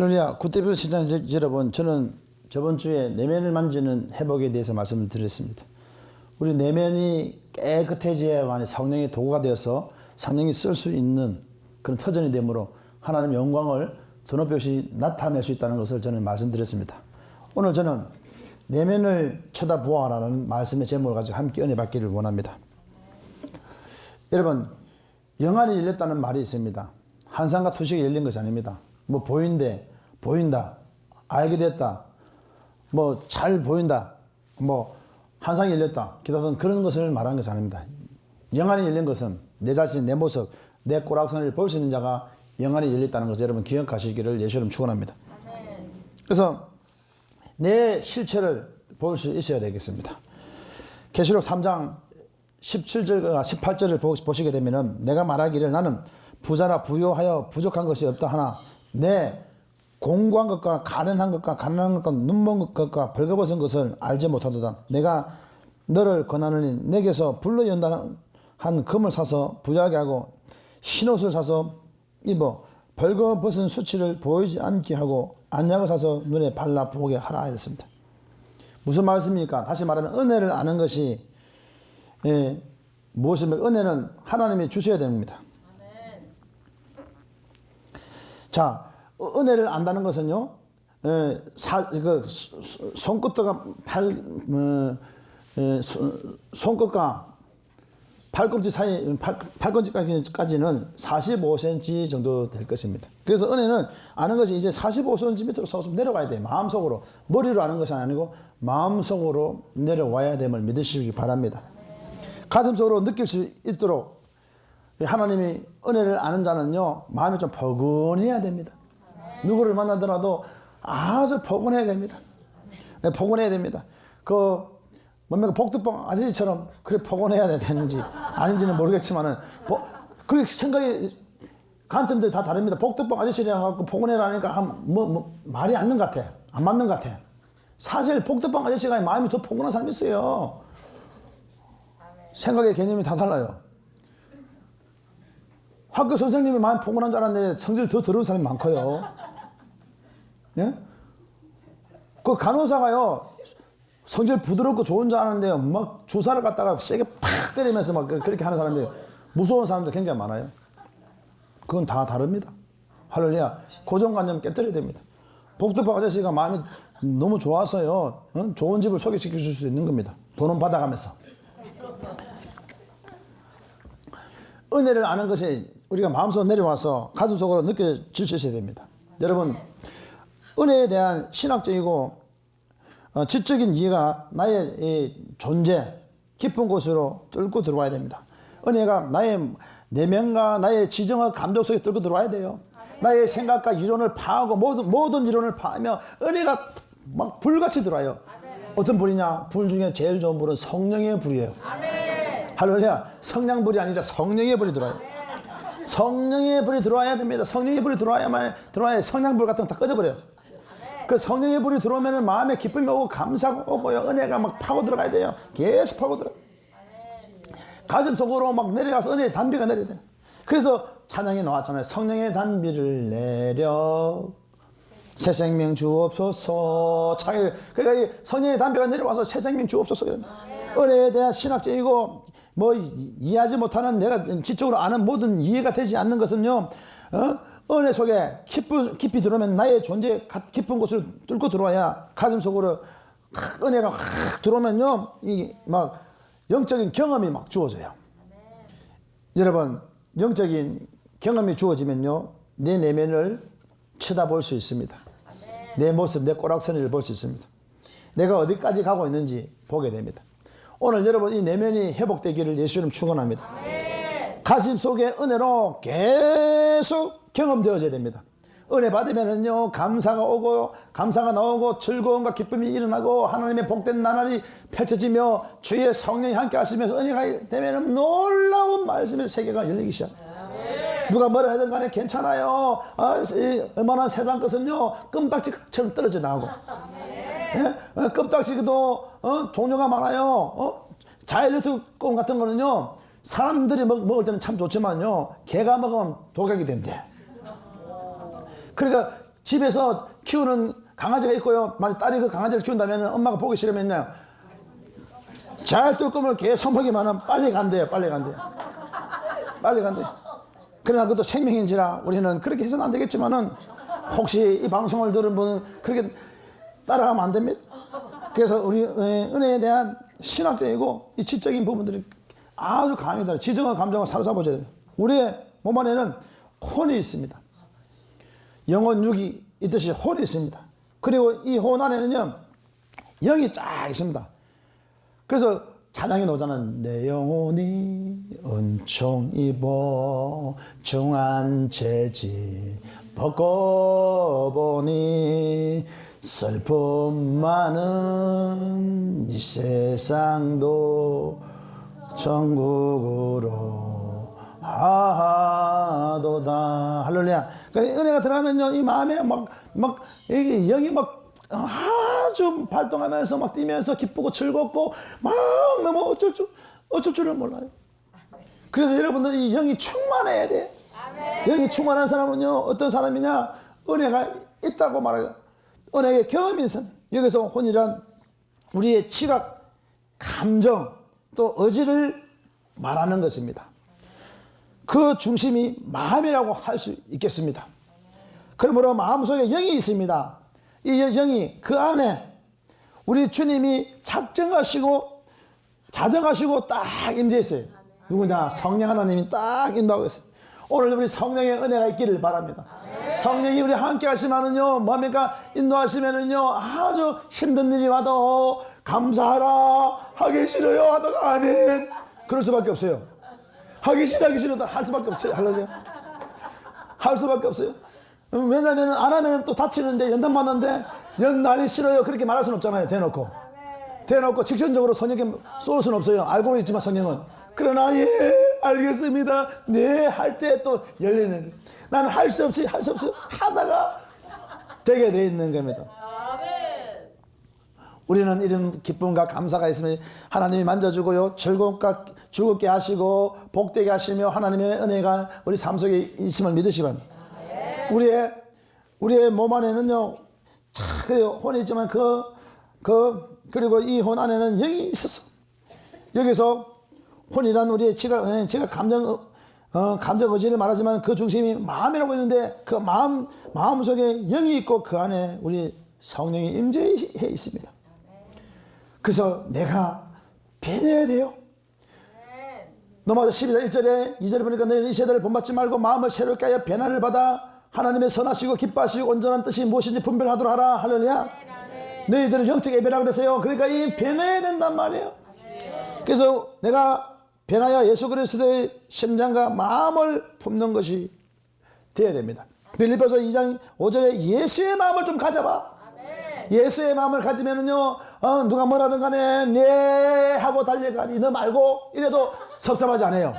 할렐루야. 구태표 시장 여러분, 저는 저번 주에 내면을 만지는 회복에 대해서 말씀을 드렸습니다. 우리 내면이 깨끗해져야만 성령의 도구가 되어서 성령이 쓸 수 있는 그런 터전이 되므로 하나님의 영광을 드높이 나타낼 수 있다는 것을 저는 말씀드렸습니다. 오늘 저는 내면을 쳐다보아라는 말씀의 제목을 가지고 함께 은혜 받기를 원합니다. 여러분, 영안이 열렸다는 말이 있습니다. 한상과 투식이 열린 것이 아닙니다. 뭐 보인대, 보인다, 알게 됐다, 뭐 잘 보인다, 뭐 한상이 열렸다, 기타등 그런 것을 말하는 것이 아닙니다. 영안이 열린 것은 내 자신, 내 모습, 내 꼬락선을 볼 수 있는 자가 영안이 열렸다는 것을 여러분 기억하시기를 예수님 축원합니다. 그래서 내 실체를 볼 수 있어야 되겠습니다. 계시록 3장 17절과 18절을 보시게 되면은 내가 말하기를 나는 부자라 부요하여 부족한 것이 없다 하나 내 공고한 것과 가련한 것과 가난한 것과 눈먼 것과 벌거벗은 것을 알지 못하도다. 내가 너를 권하느니 내게서 불러 연단한 금을 사서 부유하게 하고 흰옷을 사서 입어 벌거벗은 수치를 보이지 않게 하고 안약을 사서 눈에 발라 보게 하라 했습니다. 무슨 말씀입니까? 다시 말하면 은혜를 아는 것이 예, 무엇입니까? 은혜는 하나님이 주셔야 됩니다. 자, 어, 은혜를 안다는 것은요, 예, 사, 그, 손끝과 팔, 어, 예, 손끝과 팔꿈치 사이, 팔, 팔꿈치까지는 45cm 정도 될 것입니다. 그래서 은혜는 아는 것이 이제 45cm로 서서 내려가야 돼요. 마음속으로. 머리로 아는 것이 아니고 마음속으로 내려와야 됨을 믿으시기 바랍니다. 가슴속으로 느낄 수 있도록 하나님이 은혜를 아는 자는요, 마음이 좀 포근해야 됩니다. 누구를 만나더라도 아주 포근해야 됩니다. 네, 포근해야 됩니다. 그, 뭡니까, 복두방 아저씨처럼 그래 포근해야 되는지 아닌지는 모르겠지만은, 뭐, 그렇게 생각이, 관점들이 다 다릅니다. 복두방 아저씨랑 갖고 포근해라니까 한, 뭐, 뭐, 말이 안 맞는 것 같아. 안 맞는 것 같아. 사실 복두방 아저씨가 마음이 더 포근한 사람이 있어요. 생각의 개념이 다 달라요. 학교 선생님이 마음 포근한 줄 알았는데 성질 더 더러운 사람이 많고요. 예? 그 간호사가요, 성질 부드럽고 좋은 줄 아는데요, 막 주사를 갖다가 세게 팍 때리면서 막 그렇게 하는 사람들, 무서운 사람들 굉장히 많아요. 그건 다 다릅니다. 할렐루야. 고정관념 깨뜨려야 됩니다. 복두박 아저씨가 마음이 너무 좋아서요, 어? 좋은 집을 소개시켜 줄 수 있는 겁니다. 돈은 받아가면서. 은혜를 아는 것이 우리가 마음속으로 내려와서 가슴속으로 느껴질 수 있어야 됩니다. 여러분, 은혜에 대한 신학적이고 어, 지적인 이해가 나의 이 존재, 깊은 곳으로 뚫고 들어와야 됩니다. 은혜가 나의 내면과 나의 지정과 감정 속에 뚫고 들어와야 돼요. 나의 생각과 이론을 파하고 모든, 모든 이론을 파하며 은혜가 막 불같이 들어와요. 어떤 불이냐? 불 중에 제일 좋은 불은 성령의 불이에요. 할렐루야. 성냥불이 아니라 성령의 불이 들어와요. 성령의 불이 들어와야 됩니다. 성령의 불이 들어와야만 들어와야 성냥불 같은 거 다 꺼져버려요. 그 성령의 불이 들어오면 마음에 기쁨이 오고 감사가 오고요. 은혜가 막 파고 들어가야 돼요. 계속 파고 들어. 가슴 속으로 막 내려가서 은혜의 단비가 내려야 돼요. 그래서 찬양이 나왔잖아요. 성령의 단비를 내려 새 생명 주옵소서. 그러니까 이 성령의 단비가 내려와서 새 생명 주옵소서. 은혜에 대한 신학적이고 뭐 이해하지 못하는 내가 지적으로 아는 모든 이해가 되지 않는 것은요. 어? 은혜 속에 깊이, 깊이 들어오면 나의 존재 깊은 곳을 뚫고 들어와야 가슴 속으로 은혜가 확 들어오면요. 이 막 영적인 경험이 막 주어져요. 여러분, 영적인 경험이 주어지면요. 내 내면을 쳐다볼 수 있습니다. 내 모습, 내 꼬락서니를 볼 수 있습니다. 내가 어디까지 가고 있는지 보게 됩니다. 오늘 여러분 이 내면이 회복되기를 예수님 축원합니다. 가슴 속에 은혜로 계속 경험되어져야 됩니다. 은혜 받으면은요 감사가 오고 감사가 나오고 즐거움과 기쁨이 일어나고 하나님의 복된 나날이 펼쳐지며 주의 성령이 함께 하시면서 은혜가 되면은 놀라운 말씀의 세계가 열리기 시작. 누가 뭐라 하든 간에 괜찮아요. 아, 이, 얼마나 세상 것은요 끔딱지처럼 떨어져 나오고 예? 어, 껍딱지도 어? 종류가 많아요. 어? 자일리스 껌 같은 거는요 사람들이 먹, 먹을 때는 참 좋지만요 개가 먹으면 독약이 된대. 그러니까 집에서 키우는 강아지가 있고요. 만약 딸이 그 강아지를 키운다면 엄마가 보기 싫으면요. 잘뜰 거면 개 선풍기만은 빨리 간대요. 빨리 간대요. 빨리 간대요. 그러나 그것도 생명인지라 우리는 그렇게 해서는 안 되겠지만은 혹시 이 방송을 들은 분은 그렇게 따라가면 안 됩니다. 그래서 우리 은혜에 대한 신학적이고 이 지적인 부분들이 아주 강하다. 지정과 감정을 사로잡아줘야 돼요. 우리의 몸 안에는 혼이 있습니다. 영혼 육이 있듯이 혼이 있습니다. 그리고 이 혼 안에는요, 영이 쫙 있습니다. 그래서 찬양이 나오잖아요. 내 영혼이 은총 입어 중한 재지 벗고 보니 슬픔 많은 이 세상도 천국으로 하도다 할렐루야. 그러니까 은혜가 들어가면요 이 마음에 막막 이게 영이 막 아주 발동하면서 막 뛰면서 기쁘고 즐겁고 막 너무 어쩔 줄 어쩔 줄을 몰라요. 그래서 여러분들이 이 영이 충만해야 돼. 영이 충만한 사람은요 어떤 사람이냐 은혜가 있다고 말해요. 은혜의 경험이 있어. 여기서 혼이란 우리의 지각, 감정 또 의지를 말하는 것입니다. 그 중심이 마음이라고 할 수 있겠습니다. 그러므로 마음속에 영이 있습니다. 이 영이 그 안에 우리 주님이 작정하시고 자정하시고 딱 임재했어요. 누구냐? 성령 하나님이 딱 인도하고 있어요. 오늘 우리 성령의 은혜가 있기를 바랍니다. 성령이 우리 함께 하시면은요, 뭡니까? 인도하시면은요, 아주 힘든 일이 와도 감사하라, 하기 싫어요 하다가 아멘. 그럴 수밖에 없어요. 하기 싫어, 하기 싫어도 할 수밖에 없어요. 할렐루야. 할 수밖에 없어요. 왜냐면 안 하면 또 다치는데 연단 받는데 연날이 싫어요. 그렇게 말할 수는 없잖아요. 대놓고. 대놓고 직선적으로 성령에 쏠 수는 없어요. 알고 있지만 성령은. 그러나 예 알겠습니다. 네 할 때 또 열리는. 나는 할수 없이 할 수 없이 하다가 되게 돼 있는 겁니다. 우리는 이런 기쁨과 감사가 있으면 하나님이 만져주고요. 즐겁게, 즐겁게 하시고 복되게 하시며 하나님의 은혜가 우리 삶 속에 있음을 믿으시기 바랍니다. 우리의, 우리의 몸 안에는요, 참, 그래요. 혼이 있지만 그, 그, 그리고 이 혼 안에는 영이 있었어. 여기서 혼이란 우리의 지가, 제가 감정, 어, 감정 의지를 말하지만 그 중심이 마음이라고 있는데 그 마음, 마음 속에 영이 있고 그 안에 우리 성령이 임재해 있습니다. 그래서 내가 변해야 돼요. 로마서 12장 1절에 2절에 보니까 너희는 이 세대를 본받지 말고 마음을 새롭게 하여 변화를 받아 하나님의 선하시고 기뻐하시고 온전한 뜻이 무엇인지 분별하도록 하라. 할렐루야. 너희들은 영적 예배라 그랬어요. 그러니까 이 변해야 된단 말이에요. 그래서 내가 변하여 예수 그리스도의 심장과 마음을 품는 것이 되어야 됩니다. 빌립보서 2장 5절에 예수의 마음을 좀 가져봐. 예수의 마음을 가지면은요, 어, 누가 뭐라든 간에 네 하고 달려가니 너 말고 이래도 섭섭하지 않아요.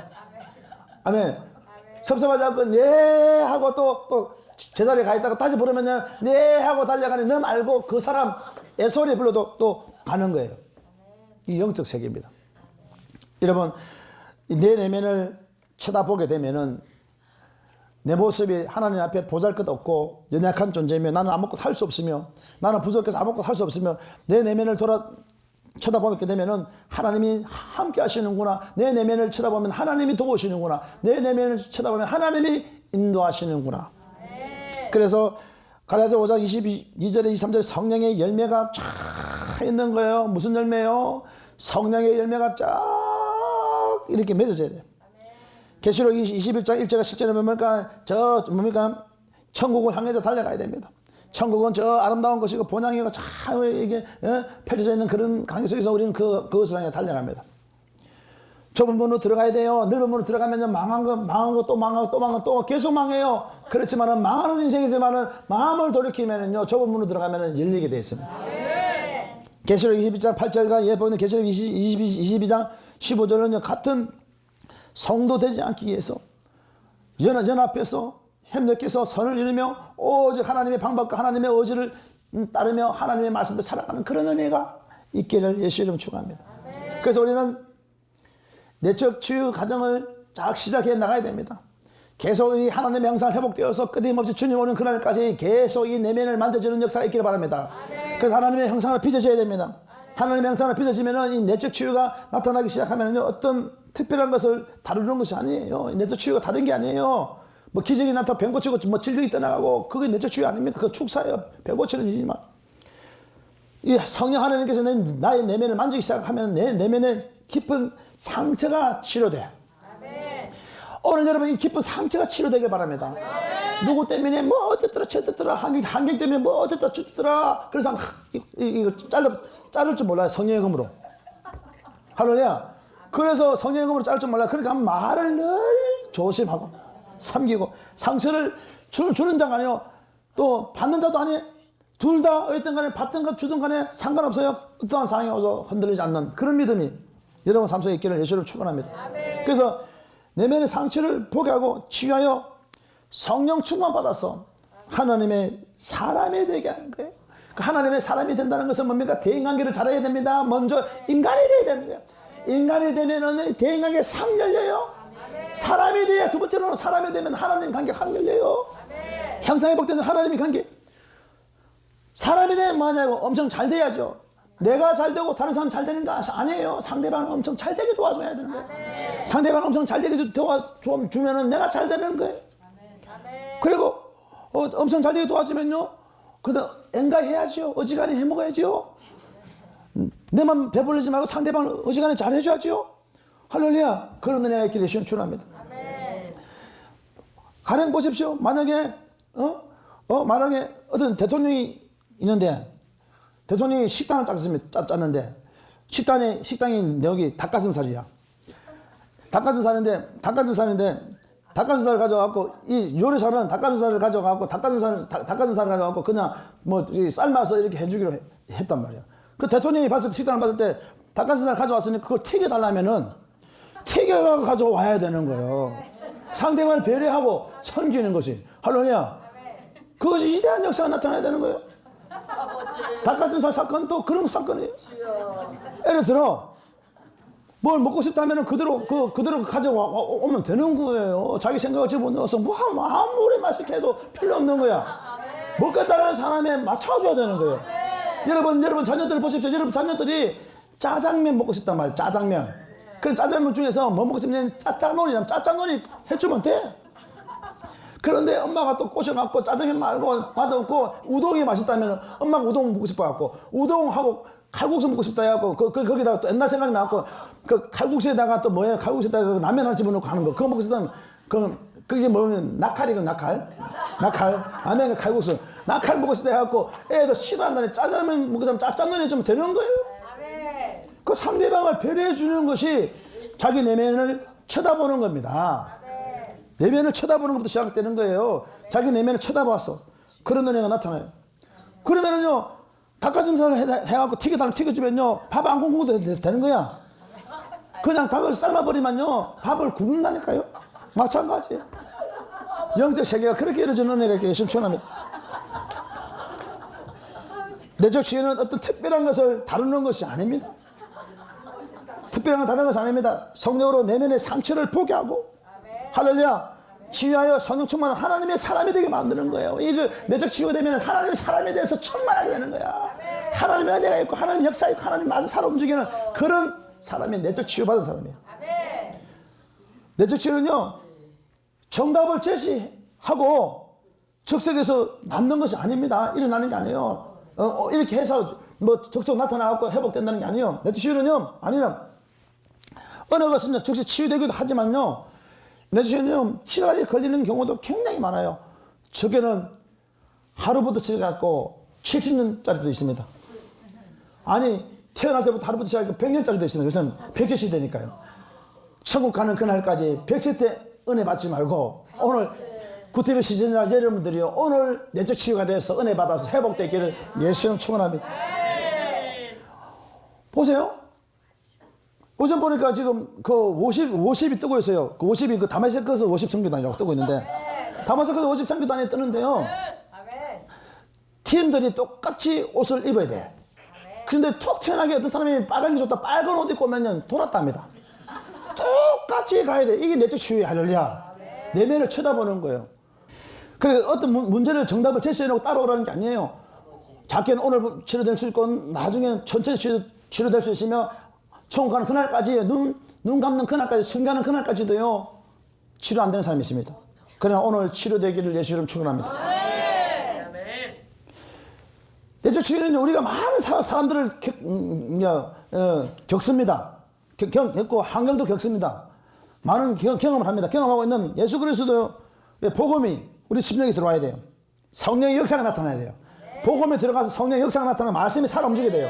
아멘. 섭섭하지 않고 네 하고 또, 또 제자리에 가 있다가 다시 부르면요, 네 하고 달려가니 너 말고 그 사람 애소리 불러도 또 가는 거예요. 이 영적 세계입니다. 여러분, 내 내면을 쳐다보게 되면은 내 모습이 하나님 앞에 보잘 것 없고 연약한 존재이며 나는 아무것도 할 수 없으며 나는 부족해서 아무것도 할 수 없으며 내 내면을 돌아 쳐다보게 되면은 하나님이 함께 하시는구나. 내 내면을 쳐다보면 하나님이 도우시는구나. 내 내면을 쳐다보면 하나님이 인도하시는구나. 그래서 갈라디아 5장 22절에 23절에 성령의 열매가 쫙 있는 거예요. 무슨 열매요? 성령의 열매가 쫙 이렇게 맺어져야 돼요 계시록 21장 1절과 10절에 뭡니까? 저 뭡니까? 천국을 향해서 달려가야 됩니다. 천국은 저 아름다운 것이고 본향이가 참 이게 예? 펼쳐져 있는 그런 강의 속에서 우리는 그 그것을 향해 달려갑니다. 좁은 문으로 들어가야 돼요. 넓은 문으로 들어가면 망한 거, 망한 거, 또 망하고, 또 망하고, 또 계속 망해요. 그렇지만은 망하는 인생이지만은 마음을 돌이키면은요, 좁은 문으로 들어가면은 열리게 돼 있습니다. 계시록 22장 8절과 예 보는 계시록 22, 22장 15절은요, 같은 성도 되지 않기 위해서 연, 연합해서 협력해서 선을 이루며 오직 하나님의 방법과 하나님의 의지를 따르며 하나님의 말씀을 살아가는 그런 은혜가 있기를 예수 이름 축원합니다. 그래서 우리는 내적 치유 과정을 쫙 시작해 나가야 됩니다. 계속 이 하나님의 형상을 회복되어서 끊임없이 주님 오는 그날까지 계속 이 내면을 만져주는 역사가 있기를 바랍니다. 그래서 하나님의 형상을 빚어져야 됩니다. 하나님의 형상을 빚어지면은 이 내적 치유가 나타나기 시작하면은요 어떤 특별한 것을 다루는 것이 아니에요. 이 내적 치유가 다른 게 아니에요. 뭐 기적이 나타 병 고치고 뭐 질병이 떠나가고 그게 내적 치유 아닙니까? 그 축사예요. 병 고치는 일이지만 이 성령 하나님께서 내, 나의 내면을 만지기 시작하면 내 내면에 깊은 상처가 치료돼. 오늘 여러분 이 깊은 상처가 치료되길 바랍니다. 누구 때문에 뭐 어땠더라 저랬더라 환경, 환경 때문에 뭐 어땠더라 저랬더라 그래서 막 이- 이- 이거 잘라, 자를 줄 몰라요 성령의 검으로. 할렐루야. 그래서 성령의 검으로 자를 줄 몰라요. 그러니까 말을 늘 조심하고 삼기고 상처를 주, 주는 자가 아니요. 또 받는 자도 아니에요 둘다 어쨌든 간에 받든 가 주든 간에 상관없어요. 어떠한 상황이 와서 흔들리지 않는 그런 믿음이 여러분 삶 속에 있기를 예수를 축원합니다. 그래서 내면의 상처를 포기하고 치유하여 성령 충만 받아서 하나님의 사람이 되게 하는 거예요. 그 하나님의 사람이 된다는 것은 뭡니까? 대인관계를 잘해야 됩니다. 먼저 인간이 돼야 되는 거예요. 인간이 되면은 대인관계 상 열려요. 사람이 돼야 두 번째로는 사람이 되면 하나님 관계 확 열려요. 형상의 복되는 하나님의 관계. 사람이 되면 뭐냐고 엄청 잘 돼야죠. 내가 잘 되고 다른 사람 잘 되는 거 아니에요. 상대방을 엄청 잘 되게 도와줘야 되는 거예요. 상대방 엄청 잘 되게 도와주면은 내가 잘 되는 거예요. 그리고 어, 엄청 잘 되게 도와주면요. 그다음 엔가해야죠. 어지간히 해먹어야죠. 음, 내만 배불리지 말고 상대방을 어지간히 잘 해줘야죠. 할렐루야. 그런 은혜가 있기를 신출합니다. 가령 보십시오. 만약에 어? 어 만약에 어떤 대통령이 있는데 대통령이 식당을 짰습니다. 짰- 짰는데 식당에 식당이 여기 닭가슴살이야. 닭가슴살인데 닭가슴살인데 닭가슴살을 가져갖고 이 요리사는 닭가슴살을 가져갖고 닭가슴살 닭- 닭가슴살을 가져갖고 그냥 뭐이 삶아서 이렇게 해주기로 해- 했단 말이야. 그 대통령이 봤을 때 식당을 봤을 때 닭가슴살 가져왔으니 그걸 튀겨달라면은 튀겨 가져와야 되는 거예요. 상대방을 배려하고 섬기는 것이 할렐루야. 그것이 위대한 역사가 나타나야 되는 거예요. 닭가슴살 사건도 그런 사건이에요. 예를 들어 뭘 먹고 싶다면 그대로 그 그대로 가져와 와- 오면 되는 거예요. 자기 생각을 집어넣어서 뭐 아무- 아무리 맛있게 해도 필요 없는 거야. 먹겠다는 사람에 맞춰줘야 되는 거예요. 여러분 여러분 자녀들 보십시오. 여러분 자녀들이 짜장면 먹고 싶단 말이에요. 짜장면. 그 짜장면 중에서 뭐 먹고 싶냐면 짜장놀이라면 짜장놀이 해주면 돼. 그런데 엄마가 또 꼬셔갖고 짜장면 말고 맛없고 우동이 맛있다면 엄마가 우동 먹고 싶어갖고 우동하고 칼국수 먹고 싶다 해갖고 그, 그, 거기다가 또 옛날 생각이 나갖고 그 칼국수에다가 또 뭐예요? 칼국수에다가 그 라면 하나 집어넣고 하는 거. 그거 싶다면 그 그게 뭐냐면 낙칼이거 낙칼 낙칼 라면 칼국수. 낙칼 먹고 싶다 해갖고 애도 싫어한다니 짜장면 먹고 싶으면 짜장면 해주면 되는 거예요. 그 상대방을 배려해 주는 것이 자기 내면을 쳐다보는 겁니다. 내면을 쳐다보는 것부터 시작되는 거예요. 자기 내면을 쳐다봐서. 그런 은혜가 나타나요. 그러면은요 닭가슴살을 해, 해갖고 튀겨달라면 튀겨주면요 밥 안 굶고도 되- 되는 거야. 그냥 닭을 삶아버리면요 밥을 굶는다니까요. 마찬가지. 영적 세계가 그렇게 이루어지는 은혜가 있기를 신천합니다. 내적 지혜는 어떤 특별한 것을 다루는 것이 아닙니다. 특별한 건 다른 것이 아닙니다. 성령으로 내면의 상처를 포기하고 할렐루야 치유하여 성령 충만한 하나님의 사람이 되게 만드는 거예요. 이거 내적 치유가 되면 하나님의 사람에 대해서 충만하게 되는 거야. 하나님의 은혜가 있고 하나님 역사 있고 하나님 맛을 살아 움직이는 그런 사람이 내적 치유받은 사람이에요. 내적 치유는요 정답을 제시하고 즉석에서 남는 것이 아닙니다. 일어나는 게 아니에요. 어, 어, 이렇게 해서 뭐 적석 나타나고 회복된다는 게 아니에요. 내적 치유는요 아니요. 어느 것은 즉시 치유되기도 하지만요. 내주시는 시간이 걸리는 경우도 굉장히 많아요. 적게는 하루부터 시작해갖고 70년짜리도 있습니다. 아니, 태어날 때부터 하루부터 시작해서 100년짜리도 있습니다. 요새는 백세 시대니까요. 천국 가는 그날까지 백세 때 은혜 받지 말고 오늘 구태비 시즌자 여러분들이요. 오늘 내적 치유가 돼서 은혜 받아서 회복되기를 예수님 축원합니다. 보세요. 요즘 보니까 지금 그 50, 50이 뜨고 있어요. 그 50이 그 다마스커스 50 선교단이라고 뜨고 있는데 다마스커스 50 선교단이 뜨는데요. 팀들이 똑같이 옷을 입어야 돼. 그런데 톡 튀어나게 어떤 사람이 빨간 게 좋다 빨간 옷 입고 오면 돌았답니다. 똑같이 가야 돼. 이게 내적 치유의 할렐루야. 내면을 쳐다보는 거예요. 그래 어떤 문- 문제를 정답을 제시해놓고 따라오라는 게 아니에요. 작게는 오늘 치료될 수 있고 나중에 천천히 치료, 치료될 수 있으며 처음 가는 그날까지 눈, 눈 감는 그날까지 숨 가는 그날까지도요 치료 안 되는 사람이 있습니다. 그러나 오늘 치료되기를 예수 이름 축원합니다. 치유는 우리가 많은 사, 사람들을 겪, 음, 어, 어, 겪습니다. 겪, 겪, 겪고 환경도 겪습니다. 많은 경, 경험을 합니다. 경험하고 있는 예수 그리스도의 복음이 우리 심령에 들어와야 돼요. 성령의 역사가 나타나야 돼요. 복음에 들어가서 성령의 역사가 나타나면 말씀이 살아 움직이게 돼요.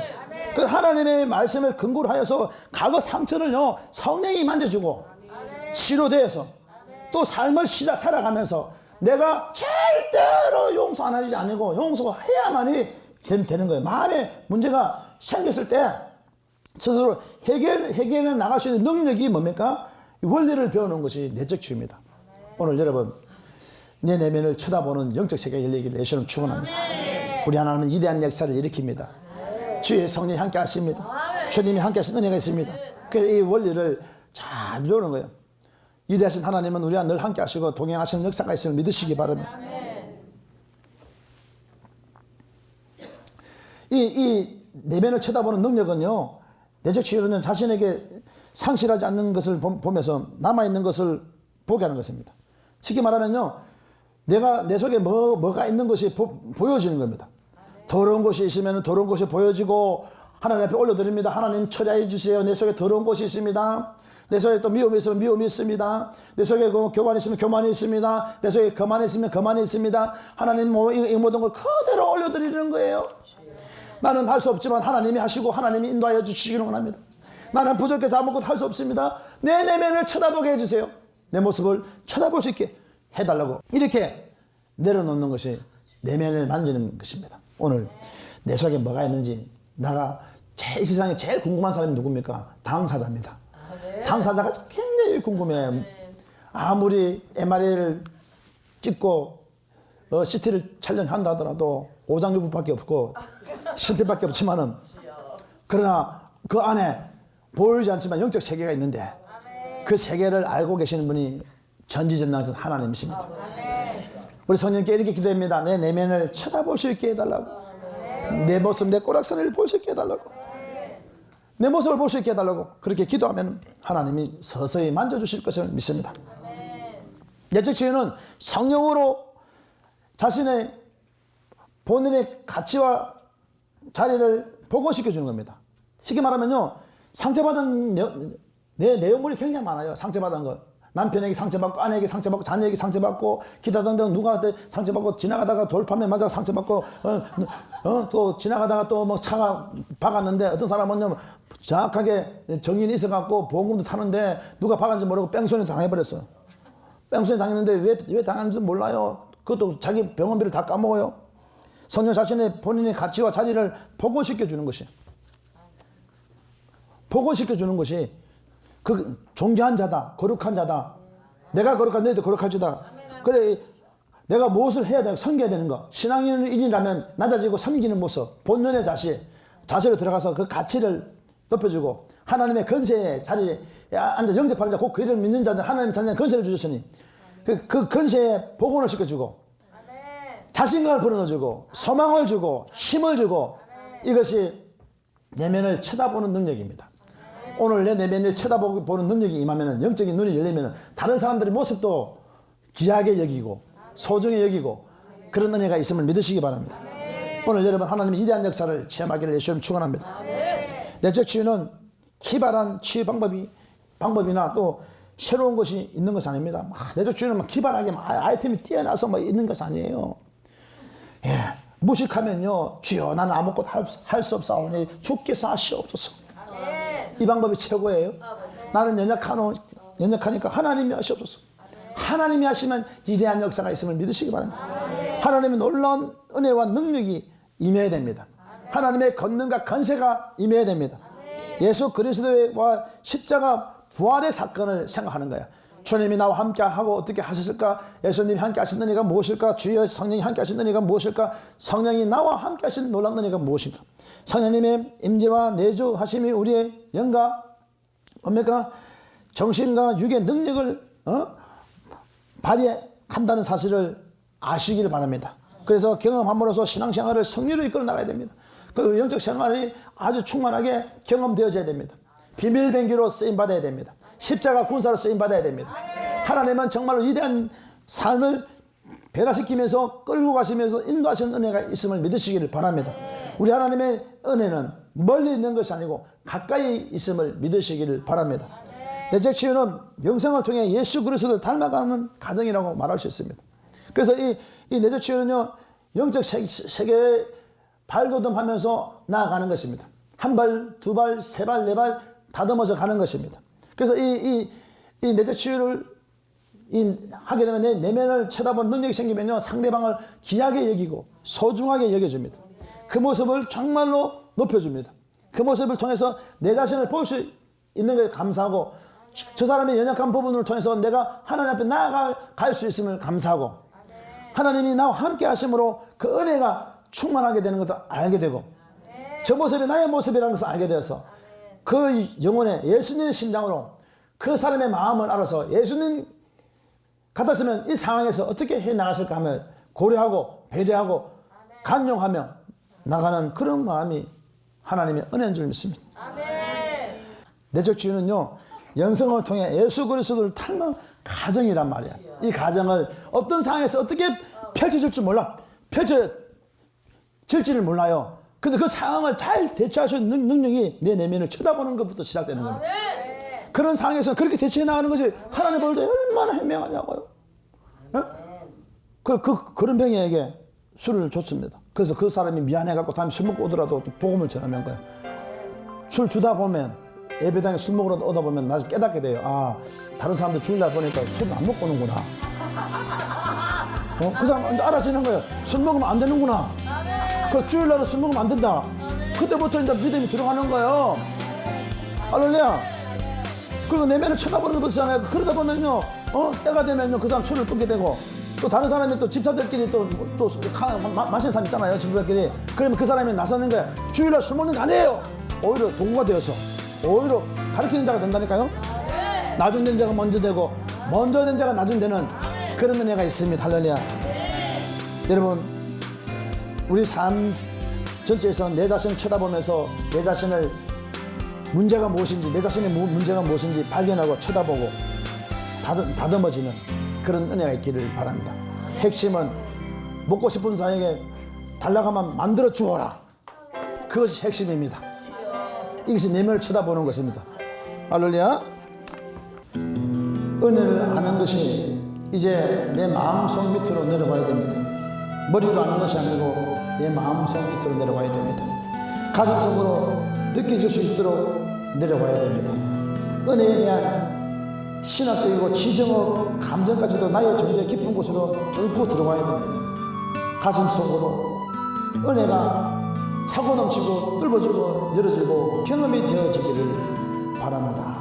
그 하나님의 말씀을 근거로 하여서 과거 상처를요 성령이 만져주고 치료되어서 또 삶을 시작 살아가면서 내가 절대로 용서 안 하지 않고 용서해야만이 된- 되는 거예요. 마음에 문제가 생겼을 때 스스로 해결, 해결해 나갈 수 있는 능력이 뭡니까? 원리를 배우는 것이 내적 치유입니다. 오늘 여러분, 내 내면을 쳐다보는 영적 세계가 열리기를 예수님 축원합니다. 우리 하나님은 위대한 역사를 일으킵니다. 주의 성령이 함께 하십니다. 주님이 함께 하신 은혜가 있습니다. 그래서 이 원리를 잘 배우는 거예요. 위대하신 하나님은 우리와 늘 함께 하시고 동행하시는 역사가 있음을 믿으시기 바랍니다. 이, 이 내면을 쳐다보는 능력은요, 내적 치유는 자신에게 상실하지 않는 것을 보- 보면서 남아있는 것을 보게 하는 것입니다. 쉽게 말하면요, 내가 내 속에 뭐, 뭐가 있는 것이 보, 보여지는 겁니다. 더러운 것이 있으면 더러운 것이 보여지고 하나님 앞에 올려드립니다. 하나님 처리해 주세요. 내 속에 더러운 것이 있습니다. 내 속에 또 미움이 있으면 미움이 있습니다. 내 속에 그 교만이 있으면 교만이 있습니다. 내 속에 거만이 있으면 거만이 있습니다. 하나님 뭐, 이, 이 모든 걸 그대로 올려드리는 거예요. 나는 할 수 없지만 하나님이 하시고 하나님이 인도하여 주시기를 원합니다. 나는 부족해서 아무것도 할 수 없습니다. 내 내면을 쳐다보게 해주세요. 내 모습을 쳐다볼 수 있게 해달라고. 이렇게 내려놓는 것이 내면을 만지는 것입니다. 오늘 내 속에 뭐가 있는지 나가 제일 세상에 제일 궁금한 사람이 누굽니까? 당사자입니다. 당사자가 굉장히 궁금해요. 아무리 MRI를 찍고 어, CT를 촬영한다 하더라도 오장육부밖에 없고 신태밖에 없지만은 그러나 그 안에 보이지 않지만 영적 세계가 있는데 그 세계를 알고 계시는 분이 전지전능하신 하나님이십니다. 우리 성령께 이렇게 기도합니다. 내 내면을 쳐다볼 수 있게 해달라고. 내 모습, 내 꼬락선을 볼 수 있게 해달라고. 내 모습을 볼 수 있게 해달라고. 그렇게 기도하면 하나님이 서서히 만져주실 것을 믿습니다. 내적 치유는 성령으로 자신의 본인의 가치와 자리를 복원시켜 주는 겁니다. 쉽게 말하면요, 상처받은 내, 내 내용물이 굉장히 많아요. 상처받은 것. 남편에게 상처받고, 아내에게 상처받고, 자녀에게 상처받고, 기타 등등 누구한테 상처받고, 지나가다가 돌판에 맞아 상처받고, 어, 어, 또 지나가다가 또 뭐 차가 박았는데, 어떤 사람은요, 정확하게 정인이 있어갖고, 보험금도 타는데, 누가 박았는지 모르고 뺑소니 당해버렸어요. 뺑소니 당했는데, 왜, 왜 당했는지 몰라요. 그것도 자기 병원비를 다 까먹어요. 성령 자신의 본인의 가치와 자리를 복원시켜 주는 것이. 복원시켜 주는 것이 그 존귀한 자다 거룩한 자다. 내가 거룩한 너희도 거룩할지다. 그래 내가 무엇을 해야 되고 섬겨야 되는 거. 신앙인이라면 낮아지고 섬기는 모습 본연의 자시 자세로 들어가서 그 가치를 높여주고 하나님의 건세의 자리에 앉아 영접하는 자, 곧 그를 믿는 자들 하나님 자녀의 건세를 주셨으니 그, 그 건세에 복원을 시켜주고 자신감을 불어넣어주고 소망을 주고 힘을 주고 이것이 내면을 쳐다보는 능력입니다. 오늘 내 내면을 쳐다보는 능력이 임하면 영적인 눈이 열리면 다른 사람들의 모습도 귀하게 여기고 소중히 여기고 그런 은혜가 있음을 믿으시기 바랍니다. 오늘 여러분 하나님의 위대한 역사를 체험하기를 예수님 축원합니다. 내적 치유는 기발한 치유 방법이 방법이나 또 새로운 것이 있는 것이 아닙니다. 막 내적 치유는 막 기발하게 막 아이템이 뛰어나서 막 있는 것이 아니에요. 예, 무식하면요, 주여 나는 아무것도 할 수 없사오니 주께서 하시옵소서. 이 방법이 최고예요. 나는 연약하노, 연약하니까 하나님이 하시옵소서. 하나님이 하시면 위대한 역사가 있음을 믿으시기 바랍니다. 하나님의 놀라운 은혜와 능력이 임해야 됩니다. 하나님의 권능과 건세가 임해야 됩니다. 예수 그리스도와 십자가 부활의 사건을 생각하는 거예요. 주님이 나와 함께 하고 어떻게 하셨을까? 예수님이 함께 하신 은혜가 무엇일까? 주여 성령이 함께 하신 은혜가 무엇일까? 성령이 나와 함께 하신 놀라운 은혜가 무엇일까? 성령님의 임재와 내주하심이 우리의 영과 뭡니까? 정신과 육의 능력을 어? 발휘한다는 사실을 아시기를 바랍니다. 그래서 경험함으로써 신앙생활을 성리로 이끌어 나가야 됩니다. 그 영적 생활이 아주 충만하게 경험되어져야 됩니다. 비밀뱅기로 쓰임 받아야 됩니다. 십자가 군사로 쓰임 받아야 됩니다. 하나님은 정말로 위대한 삶을 변화시키면서 끌고 가시면서 인도하시는 은혜가 있음을 믿으시기를 바랍니다. 우리 하나님의 은혜는 멀리 있는 것이 아니고 가까이 있음을 믿으시기를 바랍니다. 내적 치유는 영생을 통해 예수 그리스도를 닮아가는 과정이라고 말할 수 있습니다. 그래서 이, 이 내적 치유는요, 영적 세, 세계에 발돋움하면서 나아가는 것입니다. 한 발, 두 발, 세 발, 네 발 다듬어져 가는 것입니다. 그래서 이, 이, 이 내적 치유를 이 하게 되면 내 내면을 쳐다보는 능력이 생기면요 상대방을 귀하게 여기고 소중하게 여겨줍니다. 그 모습을 정말로 높여줍니다. 그 모습을 통해서 내 자신을 볼 수 있는 것에 감사하고 저 사람의 연약한 부분을 통해서 내가 하나님 앞에 나아갈 수 있음을 감사하고 하나님이 나와 함께 하심으로 그 은혜가 충만하게 되는 것을 알게 되고 저 모습이 나의 모습이라는 것을 알게 되어서 그 영혼의 예수님의 심장으로 그 사람의 마음을 알아서 예수님 같았으면 이 상황에서 어떻게 해 나갔을까 하며 고려하고 배려하고 간용하며 나가는 그런 마음이 하나님의 은혜인 줄 믿습니다. 내적 치유는요 영성을 통해 예수 그리스도를 닮은 가정이란 말이야. 이 가정을 어떤 상황에서 어떻게 펼쳐질 줄 몰라. 펼쳐질지를 몰라요. 근데 그 상황을 잘 대처할 수 있는 능력이 내 내면을 쳐다보는 것부터 시작되는 겁니다. 그런 상황에서 그렇게 대처해 나가는 것이 하나님 볼 때 얼마나 현명하냐고요. 예? 그, 그, 그런 병에게 술을 줬습니다. 그래서 그 사람이 미안해갖고 다음에 술 먹고 오더라도 또 복음을 전하는 거예요. 술 주다 보면 예배당에 술 먹으러 오다 보면 나중에 깨닫게 돼요. 아, 다른 사람들 주일날 보니까 술을 안 먹고 오는구나. 어? 그 사람 알아지는 거예요. 술 먹으면 안 되는구나. 그 주일 날은 술 먹으면 안 된다. 그때부터 이제 믿음이 들어가는 거예요. 할렐루야. 그리고 내면을 쳐다보는 거 보잖아요. 그러다 보면요, 어, 때가 되면요, 그 사람 술을 끊게 되고, 또 다른 사람이 또 집사들끼리 또, 또, 가- 마, 마시는 사람 있잖아요, 집사들끼리. 그러면 그 사람이 나서는 거야. 주일날 술 먹는 거 아니에요! 오히려 동거가 되어서, 오히려 가르치는 자가 된다니까요? 나중 된 자가 먼저 되고, 먼저 된 자가 나중 되는 그런 은혜가 있습니다. 할렐루야. 여러분, 우리 삶 전체에서 내 자신을 쳐다보면서 내 자신을 문제가 무엇인지 내 자신의 무- 문제가 무엇인지 발견하고 쳐다보고 다듬, 다듬어지는 그런 은혜가 있기를 바랍니다. 핵심은 먹고 싶은 사에게 달라가면 만들어 주어라. 그것이 핵심입니다. 이것이 내면을 쳐다보는 것입니다. 할렐루야. 은혜를 아는 것이 이제 내 마음속 밑으로 내려가야 됩니다. 머리로 아는 것이 아니고 내 마음속 밑으로 내려가야 됩니다. 가슴 속으로 느껴질 수 있도록 내려가야 됩니다. 은혜에 대한 신학적이고 지정학 감정까지도 나의 존재 깊은 곳으로 뚫고 들어가야 됩니다. 가슴 속으로 은혜가 차고 넘치고 뚫어지고 열어지고 경험이 되어지기를 바랍니다.